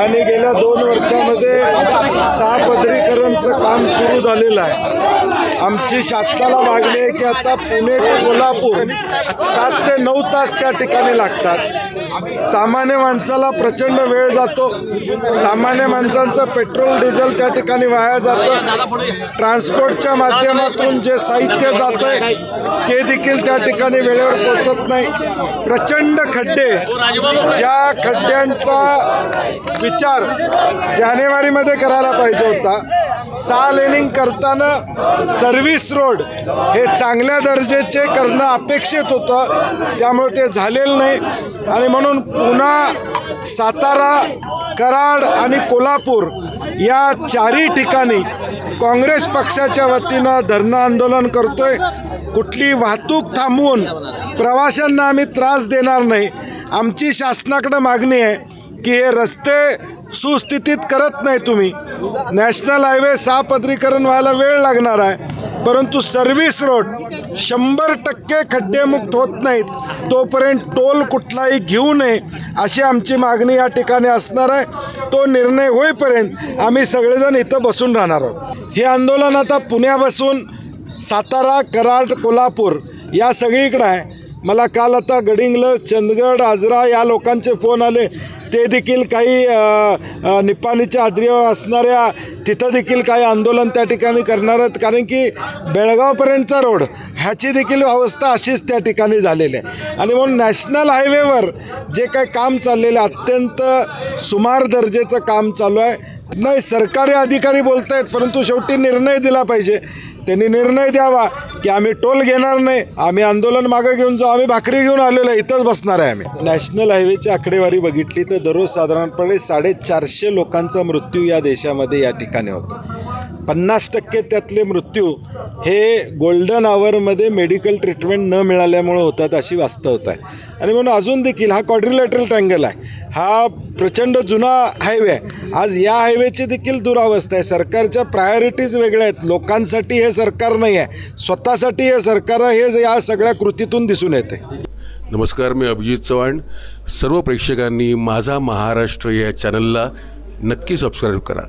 आणि गेल्या दोन वर्षामध्ये सापदरीकरणचं काम सुरू झालेलं आहे. आमची शासनाला मागणी आहे की आता पुणे ते कोल्हापूर सात ते नऊ तास त्या ठिकाणी लागतात. सामान्य माणसाला प्रचंड वेळ जातो. सामान्य माणसांचं पेट्रोल डिझेल त्या ठिकाणी वाया जातं. ट्रान्सपोर्टच्या माध्यमातून जे साहित्य जात आहे ते देखील त्या ठिकाणी वेळेवर पोहोचत नाही. प्रचंड खड्डे. ज्या खड्ड्यांचा विचार जानेवारीमध्ये करायला पाहिजे होता सहा लेनिंग करताना सर्व्हिस रोड हे चांगल्या दर्जाचे करणं अपेक्षित होतं. त्यामुळे ते झालेलं नाही. आणि म्हणून पुन्हा सातारा कराड आणि कोल्हापूर या चारही ठिकाणी काँग्रेस पक्षाच्या वतीनं धरणं आंदोलन करतोय. कुठली वाहतूक थांबवून प्रवाशांना आम्ही त्रास देणार नाही. आमची शासनाकडं मागणी आहे की हे रस्ते सुस्थितीत करत नाही तुम्ही. नॅशनल हायवे सहा पदरीकरण व्हायला वेळ लागणार आहे. परंतु सर्व्हिस रोड शंभर टक्के खड्डेमुक्त होत नाहीत. तोपर्यंत टोल कुठलाही घेऊ नये अशी आमची मागणी या ठिकाणी असणार आहे. तो निर्णय होईपर्यंत आम्ही सगळेजण इथं बसून राहणार आहोत. हे आंदोलन आता पुण्यापासून सातारा कराड कोल्हापूर या सगळीकडं आहे. मला काल आता गडिंगलं चंदगड आजरा या लोकांचे फोन आले. ते देखील काही निपाणीच्या हादरीवर असणाऱ्या तिथं देखील काही आंदोलन त्या ठिकाणी करणार आहेत. कारण की बेळगावपर्यंतचा रोड ह्याची देखील अवस्था अशीच त्या ठिकाणी झालेली आहे. आणि म्हणून नॅशनल हायवेवर जे काही काम चाललेलं आहे अत्यंत सुमार दर्जेचं काम चालू आहे. नाही सरकारी अधिकारी बोलत आहेत परंतु शेवटी निर्णय दिला पाहिजे. त्यांनी निर्णय द्यावा की आम्ही टोल घेणार नाही आम्ही आंदोलन मागं घेऊन जाऊ आम्ही भाकरी घेऊन आलेलो आहे इथंच बसणार आहे आम्ही. नॅशनल हायवेची आकडेवारी बघितली तर दररोज साधारणपणे साडेचारशे लोकांचा मृत्यू या देशामध्ये या ठिकाणी होतो. पन्नास टक्के त्यातले मृत्यू हे गोल्डन आवरमध्ये मेडिकल ट्रीटमेंट न मिळाल्यामुळं होतात अशी वास्तवता आहे. आणि म्हणून अजून देखील हा क्वाड्रिलॅटरल ट्रँगल आहे. हा प्रचंड जुना हायवे. आहे आज या हायवेची देखील दुरावस्था आहे. सरकारच्या प्रायोरिटीज वेगळ्या आहेत. लोकांसाठी हे सरकार नाही आहे. स्वतःसाठी हे सरकार हे या सगळ्या कृतीतून दिसून येते. नमस्कार मी अभिजित चव्हाण. सर्व प्रेक्षकांनी माझा महाराष्ट्र या चॅनलला नक्की सबस्क्राईब करा.